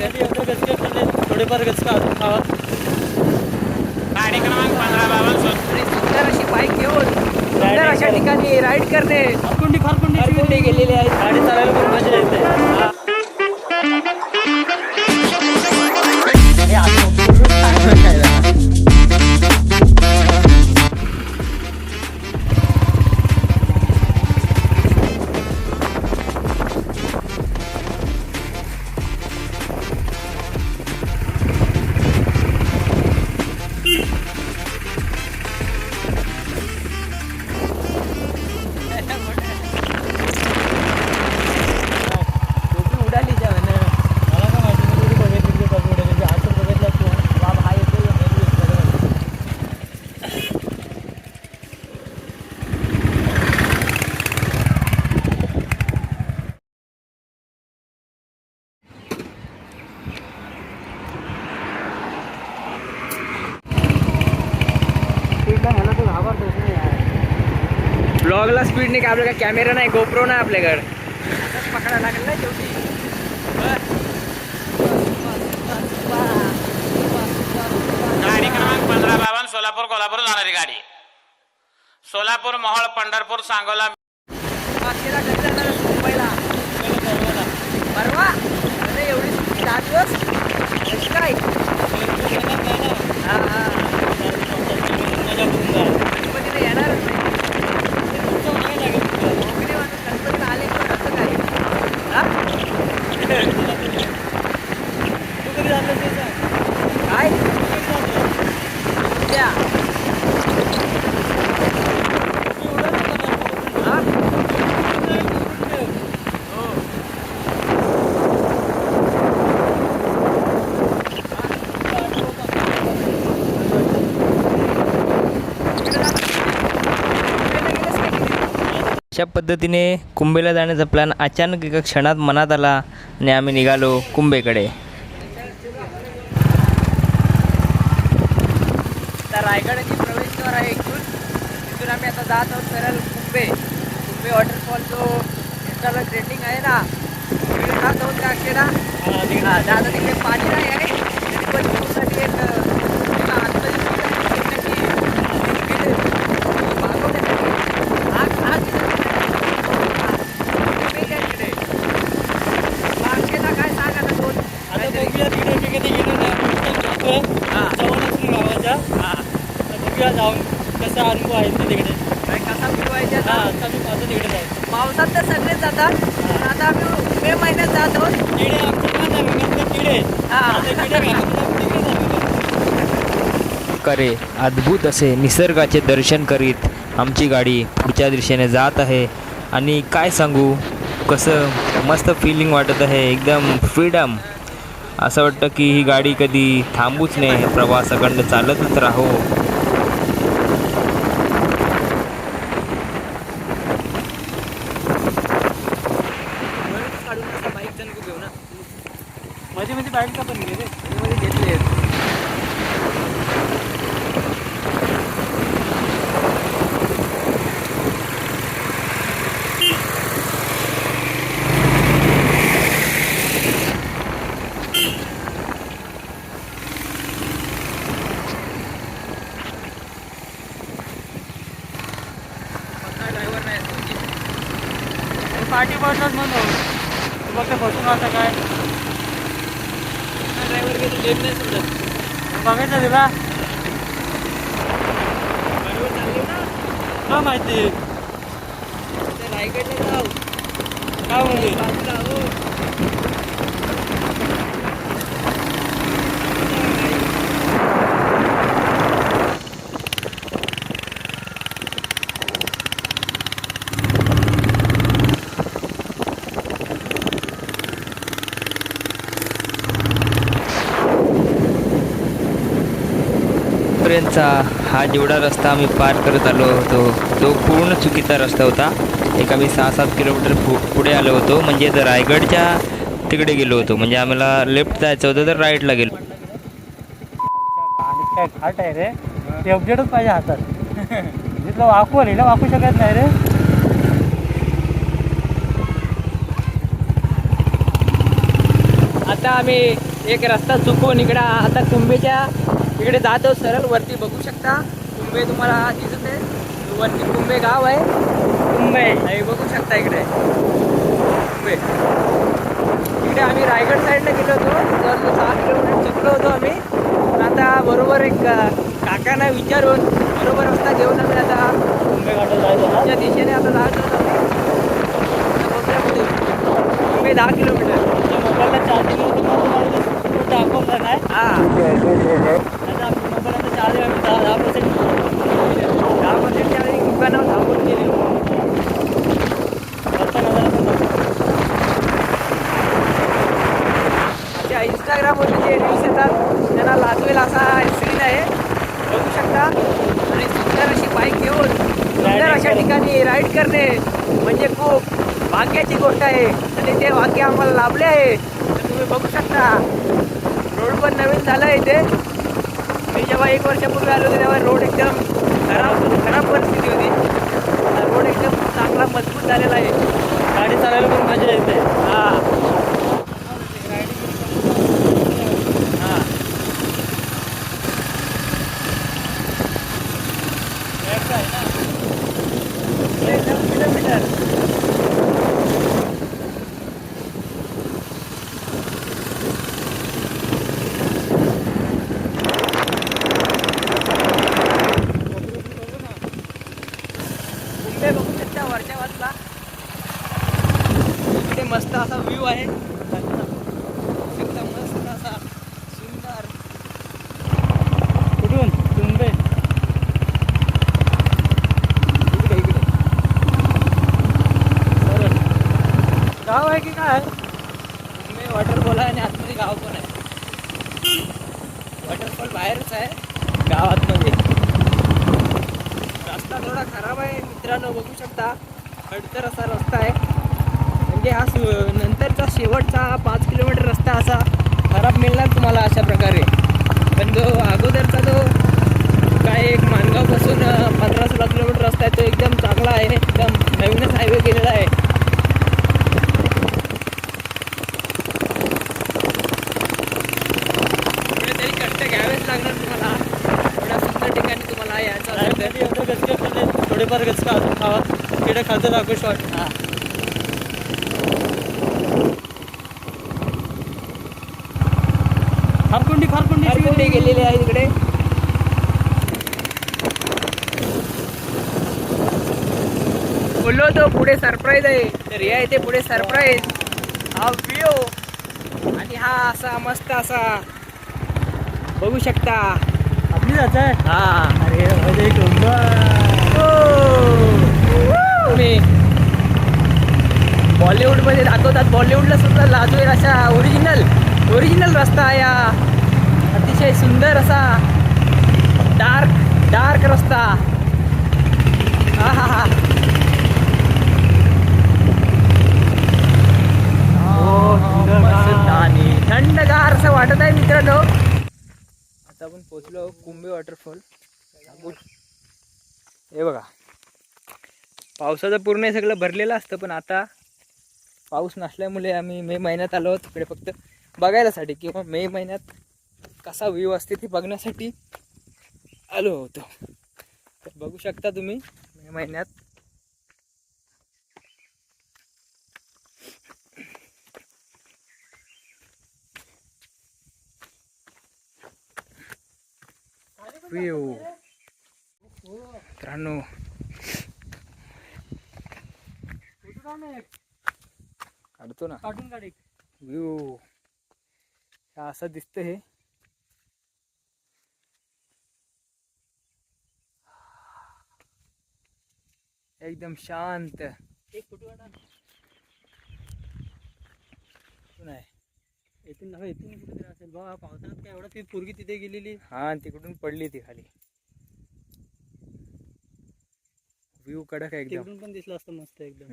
थोडेफार गचका खावा. गाडी क्रमांक पंधरा सुंदर अशी बाईक घेऊन सुंदर अशा ठिकाणी राईड करणे. खारकुंडी खारकुंडी गेलेले आहेत गाडी चालायला पण मजा येते. ब्लॉगला स्पीड नाही का आपल्याकडे कॅमेरा नाही गोप्रो नाही आपल्याकडे. पकडायला लागेल ना शेवटी गाडी क्रमांक पंधरा बावन्न सोलापूर कोल्हापूर जाणारी गाडी. सोलापूर मोहोळ पंढरपूर सांगोला. मुंबईला. परवा अरे एवढी सुट्टी दहा दिवस कशी काय हा हा गणपतीला येणार कोकणी माणूस गणपतीला आले पण असं काय हा? काय उद्या हा? हो. इकडे जा. मुंबईला गेलेस का किती? अशा पद्धतीने कुंभेला जाण्याचा प्लॅन अचानक एका क्षणात मनात आला आणि आम्ही निघालो कुंभेकडे. तर रायगडाची प्रवेशद्वार आहे इथून. तिथून आम्ही आता जात आहोत सरळ कुंभे. कुंभे वॉटरफॉल जो इंस्टाला ट्रेंडिंग आहे ना तिकडे जात आहोत का हा दादा तिकडे पाणी नाही आहे. तरी पण एक अं, तिला आतमध्ये फिरण्याची तिकीट मागवण्यासाठी आग आग हा, कुंभे काय तिकडे मग अक्षरा काय सांग आता दोन आता काहीतरी. बघूया तिकडे मी कधी गेलो नाही जातोय. हा. जवळ असून गावाच्या हा बघूया जाऊन कसा अनुभव आहे ते तिकडे. काय कसा फिरवायचा हा तिकडे जाऊ पावसात तर सगळेच जातात पण आता आम्ही मे महिन्यात जात आहोत. किडे आमच्या नाही किडे हा. आता किडे घालून तिकडे जाऊ. करे अद्भुत असे निसर्गाचे दर्शन करीत आमची गाडी पुढच्या दिशेने जात आहे. आणि काय सांगू कसं मस्त फिलिंग वाटत आहे. एकदम फ्रीडम असं वाटतं की ही गाडी कधी थांबूच नये. प्रवासाकडं चालतच राहो. का पण गेले पार्टी बसलाच म्हणतो तू फक्त बसून आता काय? ड्रायव्हर गेले लेट नाही समजत. बघायचं तुला गाडीवर चालली ना? का माहिती? रायगडला जाऊ. काय म्हणजे बाजूला हो जेवढा रस्ता आम्ही पार करत आलो होतो तो पूर्ण चुकीचा रस्ता होता. एक आम्ही सहा सात किलोमीटर पु पुढे आलो होतो. म्हणजे तर रायगडच्या तिकडे गेलो होतो. म्हणजे आम्हाला लेफ्ट जायचं होतं तर राईटला गेलो. काय घाट आहे रे. ते अपडेटच पाहिजे हातात. जिथलं वाकू आलेलं वाकू शकत नाही रे. आता आम्ही एक रस्ता चुकून इकडे आता कुंभेच्या इकडे जातो सरळ वरती बघू शकता. कुंभे तुम्हाला दिसत आहे वरती कुंभे गाव आहे. कुंभे हे बघू शकता इकडे. कुंभे. इकडे आम्ही रायगड साईडला गेलो होतो. जवळ दहा किलोमीटर चुकलो होतो आम्ही. पण आता बरोबर एक काकांना विचारून बरोबर रस्ता घेऊन आम्ही आता मुंबई घाटात जायचं त्या दिशेने आता पुढे. कुंभे दहा किलोमीटर. मोबाईलला चार्जिंग दाखवलं नाही हा आता आपल्या मोबाईलला चार्जिंग आम्ही दहा दहा पर्सेंट दहा पर्सेंट चार्जिंग दुकानावर थांबून गेले वरचा नजारा पण दाखव. अच्छा इंस्टाग्रामवरती जे रील्स येतात त्यांना लाजवेल असा सीन आहे. बघू शकता. आणि सुंदर अशी बाईक घेऊन सुंदर अशा. ठिकाणी राईड करणे म्हणजे खूप भाग्याची गोष्ट आहे. आणि ते भाग्य आम्हाला लाभले आहे. तर तुम्ही बघू शकता. रोड पण नवीन झालं आहे इथे. मी जेव्हा एक वर्षापूर्वी आलो होतो तेव्हा रोड एकदम खराब खराब परिस्थिती होती. रोड एकदम चांगला मजबूत झालेला आहे. गाडी चालायला पण मजा येते. हा एकदम किलोमीटर शकता वरच्या इकडे मस्त असा व्ह्यू आहे. एकदम मस्त असा सुंदर. कुठून? मुंबई इकडे इकडे. सरळ. गाव आहे की काय? कुंभे वॉटरफॉल आहे आणि आतमध्ये गाव पण आहे. वॉटरफॉल बाहेरच आहे. गावात मध्ये रस्ता थोडा खराब आहे. मित्रांनो बघू शकता खडतर असा रस्ता आहे. म्हणजे हा सु- नंतरचा शेवटचा हा पाच किलोमीटर रस्ता असा खराब मिळणार तुम्हाला अशा प्रकारे. पण जो अगोदरचा जो काय एक मानगावपासून पंधरा सोळा किलोमीटर रस्ता आहे तो एकदम चांगला आहे एकदम नवीनच हायवे केलेला आहे कुठेतरी कष्ट घ्यावेच लागणार तुम्हाला एवढ्या सुंदर ठिकाणी तुम्हाला यायचं असेल तर रायगडमध्ये एवढं गचके खाल्ले थोडेफार गचका अजून खावा तिकडे खालचं दाखव शॉर्ट हा. फारकुंडी फारकुंडी खारकुंडी गेलेली आहे इकडे बोललो होतो पुढे सरप्राईज आहे. तर या इथे पुढे सरप्राईज हा व्ह्यू आणि हा असा मस्त असा बघू शकता. आपली जायचं आहे. हा. अरे तुम्ही बॉलिवूडमध्ये दाखवतात. बॉलिवूडला सुद्धा लाजवेल अशा ओरिजिनल ओरिजिनल रस्ता आहे हा. अतिशय सुंदर असा डार्क डार्क रस्ता. हा हा हा थंडगार असं वाटत आहे मित्रांनो. आता आपण पोचलो कुंभे वॉटरफॉल. हे बघा. पावसाचं पूर्ण हे सगळं भरलेलं असतं पण आता पाऊस नसल्यामुळे आम्ही मे महिन्यात आलो आहोत. तिकडे फक्त बघायलासाठी किंवा मे महिन्यात कसा व्ह्यू असते ते बघण्यासाठी आलो होतो. तर बघू शकता तुम्ही मे महिन्यात. व्ह्यू. मित्रांनो काढतो ना. काढून काढ असं दिसतं हे. एकदम शांत. एक फोटो काढा. नाही येथून नव्हे येथून कुठेतरी असेल. बघा पावसाळ्यात काय एवढं ती पोरगी तिथे गेलेली. हा तिकडून पडली ती खाली. व्ह्यू कडक आहे एकदम. पण दिसलं असतं मस्त एकदम.